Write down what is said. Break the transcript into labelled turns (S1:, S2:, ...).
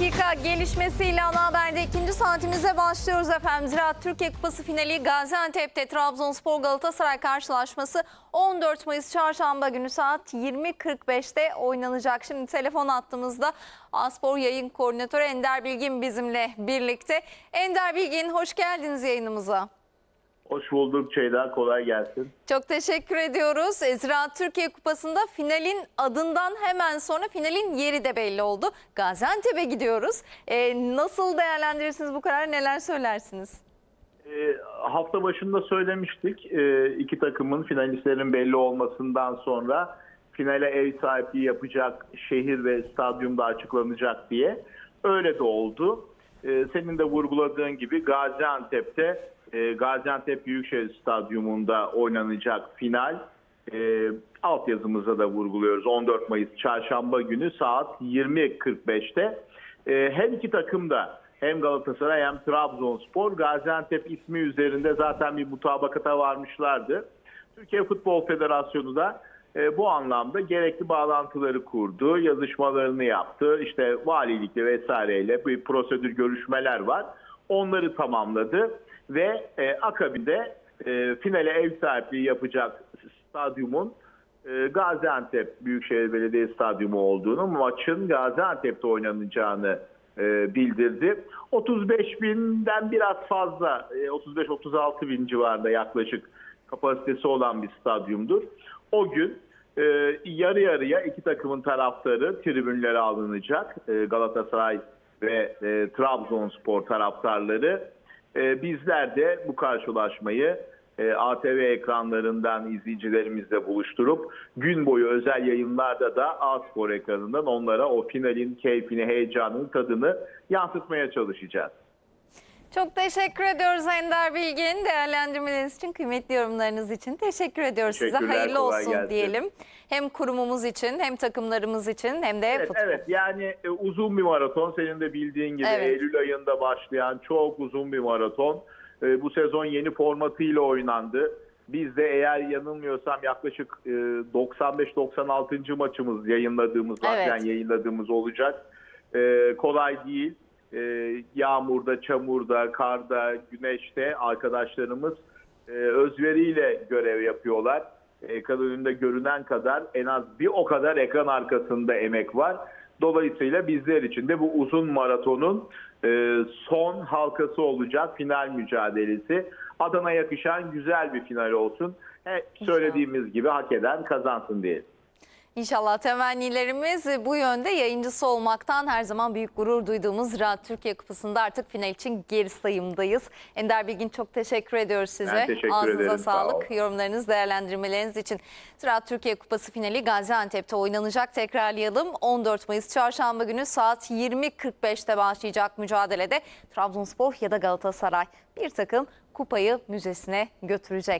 S1: dakika gelişmesiyle ana haberde ikinci saatimize başlıyoruz efendim. Ziraat Türkiye Kupası finali Gaziantep'te Trabzonspor Galatasaray karşılaşması 14 Mayıs Çarşamba günü saat 20.45'te oynanacak. Şimdi telefon attığımızda Aspor Yayın Koordinatörü Ender Bilgin bizimle birlikte. Ender Bilgin hoş geldiniz yayınımıza.
S2: Hoş bulduk Ceyda, kolay gelsin.
S1: Çok teşekkür ediyoruz. E, Ziraat Türkiye Kupası'nda finalin adından hemen sonra finalin yeri de belli oldu. Gaziantep'e gidiyoruz. E, nasıl değerlendirirsiniz bu kararı neler söylersiniz?
S2: Ee, hafta başında söylemiştik, ee, iki takımın finalistlerin belli olmasından sonra finale ev sahipliği yapacak şehir ve stadyumda açıklanacak diye. Öyle de oldu. Ee, senin de vurguladığın gibi Gaziantep'te e, Gaziantep Büyükşehir Stadyumunda oynanacak final. E, altyazımızda da vurguluyoruz 14 Mayıs Çarşamba günü saat 20.45'te. E, her iki takım da hem Galatasaray hem Trabzonspor Gaziantep ismi üzerinde zaten bir mutabakata varmışlardı. Türkiye Futbol Federasyonu da e, bu anlamda gerekli bağlantıları kurdu, yazışmalarını yaptı. İşte valilikle vesaireyle bir prosedür görüşmeler var. Onları tamamladı ve e, akabinde e, finale ev sahipliği yapacak stadyumun e, Gaziantep Büyükşehir Belediye Stadyumu olduğunu, maçın Gaziantep'te oynanacağını e, bildirdi. 35 binden biraz fazla, e, 35-36 bin civarında yaklaşık kapasitesi olan bir stadyumdur. O gün e, yarı yarıya iki takımın taraftarı tribünlere alınacak. E, Galatasaray ve e, Trabzonspor taraftarları. E, bizler de bu karşılaşmayı e, ATV ekranlarından izleyicilerimizle buluşturup gün boyu özel yayınlarda da A-Spor ekranından onlara o finalin keyfini, heyecanını, tadını yansıtmaya çalışacağız.
S1: Çok teşekkür ediyoruz Ender Bilgin. Değerlendirmeleriniz için, kıymetli yorumlarınız için teşekkür ediyoruz size. Hayırlı olsun
S2: gelsin.
S1: diyelim. Hem kurumumuz için hem takımlarımız için hem de
S2: Evet,
S1: futbol.
S2: evet yani e, uzun bir maraton senin de bildiğin gibi
S1: Evet.
S2: Eylül ayında başlayan çok uzun bir maraton. E, bu sezon yeni formatıyla oynandı. Biz de eğer yanılmıyorsam yaklaşık e, 95-96. maçımız yayınladığımız
S1: Evet.
S2: zaten yayınladığımız olacak. E, kolay değil. E, yağmurda, çamurda, karda, güneşte arkadaşlarımız e, özveriyle görev yapıyorlar. Ekran önünde görünen kadar en az bir o kadar ekran arkasında emek var. Dolayısıyla bizler için de bu uzun maratonun e, son halkası olacak final mücadelesi. Adana yakışan güzel bir final olsun. Hep söylediğimiz gibi hak eden kazansın diye.
S1: İnşallah temennilerimiz bu yönde yayıncısı olmaktan her zaman büyük gurur duyduğumuz Ziraat Türkiye Kupası'nda artık final için geri sayımdayız. Ender Bilgin çok teşekkür ediyoruz size.
S2: Ben teşekkür
S1: Ağzınıza
S2: ederim, sağ
S1: sağlık.
S2: ol.
S1: Yorumlarınız, değerlendirmeleriniz için. Ziraat Türkiye Kupası finali Gaziantep'te oynanacak. Tekrarlayalım. 14 Mayıs Çarşamba günü saat 20.45'te başlayacak mücadelede Trabzonspor ya da Galatasaray bir takım kupayı müzesine götürecek.